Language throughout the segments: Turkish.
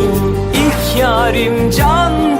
Aşkım ilk yarim can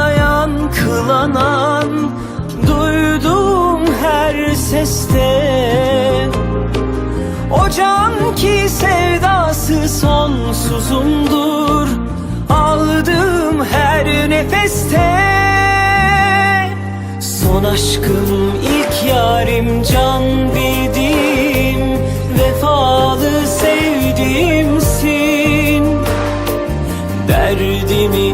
can ki sevdası sonsuzumdur. Aldığım her nefeste Son aşkım ilk yarim can bildiğim Vefalı sevdiğimsin. Derdimi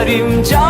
yarim can